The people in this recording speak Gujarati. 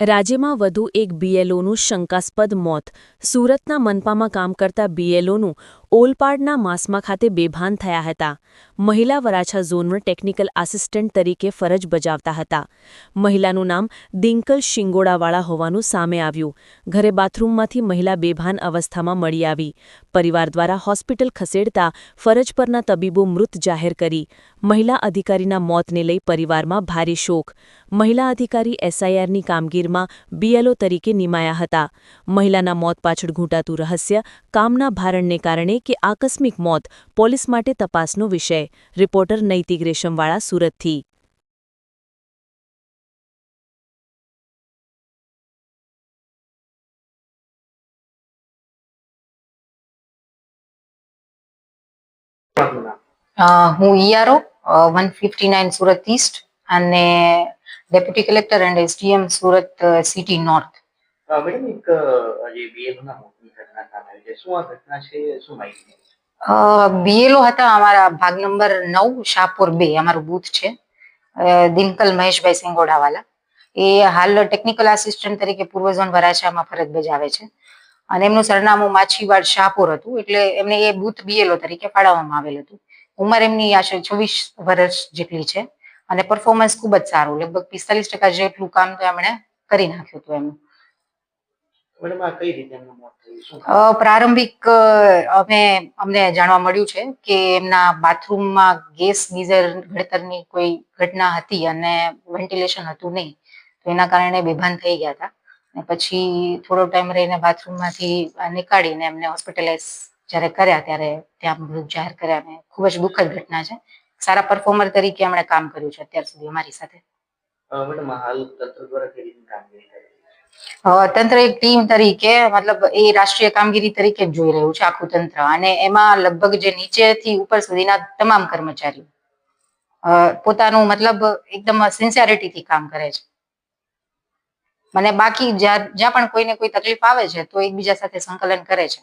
રાજ્યમાં વધુ એક બીએલઓનું શંકાસ્પદ મોત. સુરતના મનપામાં કામ કરતા બીએલઓનું ઓલપાડના માસમા ખાતે બેભાન થયા હતા. મહિલા વરાછા ઝોનમાં ટેકનિકલ આસિસ્ટન્ટ તરીકે ફરજ બજાવતા હતા. મહિલાનું નામ દિંકલ શિંગોડાવાળા હોવાનું સામે આવ્યું. ઘરે બાથરૂમમાંથી મહિલા બેભાન અવસ્થામાં મળી આવી. પરિવાર દ્વારા હોસ્પિટલ ખસેડતા ફરજ પરના તબીબો મૃત જાહેર કરી. મહિલા અધિકારીના મોતને લઈ પરિવારમાં ભારે શોક. મહિલા અધિકારી એસઆઈઆરની કામગીરીમાં બીએલઓ તરીકે નિમાયા હતા. મહિલાના મોત પાછળ ઘૂંટાતું રહસ્ય કામના ભારણને કારણે કે આકસ્મિક મોત પોલીસ માટે તપાસનો વિષય. રિપોર્ટર નૈતિક રેશમવાળા સુરતથી. હું ERO one fifty nine Surat east અને deputy collector and SDM Surat city north. BLO હતા અમારા ભાગ નંબર નવ, શાહપુર બે, અમારું બૂથ છે. દિનકલ મહેશભાઈ સિંગોડાવાલા. એ હાલ ટેકનિકલ આસિસ્ટન્ટ તરીકે પૂર્વ ઝોન વરાછામાં ફરજ બજાવે છે. અને એમનું સરનામું માછીવાડ શાહપુર હતું. એટલે એમને એ બૂથ બીએલઓ તરીકે ફાળવવામાં આવેલ હતું. ઉંમર એમની આશરે છવ્વીસ વર્ષ જેટલી છે. અને પરફોર્મન્સ ખૂબ જ સારું. લગભગ પિસ્તાલીસ ટકા જેટલું કામ તો એમણે કરી નાખ્યું હતું એમનું મેડમ આ કઈ રીતે એમનું મોત થયું શું અ, પ્રારંભિક અમે અમને જાણવા મળ્યું છે કે એમના બાથરૂમમાં ગેસ ગીઝર ઘડતરની કોઈ ઘટના હતી અને વેન્ટિલેશન હતું નહીં. તો એના કારણે બેભાન થઈ ગયા હતા. અને પછી થોડો ટાઈમ રહીને બાથરૂમમાંથી નીકાળીને એમને હોસ્પિટલાઇઝ જ્યારે કર્યા ત્યારે ત્યાં મૃત જાહેર કર્યા અને ખૂબ જ દુઃખદ ઘટના છે. સારા પરફોર્મર તરીકે એમણે કામ કર્યું છે અત્યાર સુધી અમારી સાથે. મેડમ હાલ તંત્ર દ્વારા કઈ કામગીરી તંત્ર એક ટીમ તરીકે, મતલબ એ રાષ્ટ્રીય કામગીરી તરીકે જ જોઈ રહ્યું છે આખું તંત્ર. અને એમાં લગભગ જે નીચેથી ઉપર સુધીના તમામ કર્મચારીઓ પોતાનું મતલબ એકદમ સિન્સિયરિટીથી કામ કરે છે. મને બાકી જ્યાં જ્યાં પણ કોઈને કોઈ તકલીફ આવે છે, તો એકબીજા સાથે સંકલન કરે છે.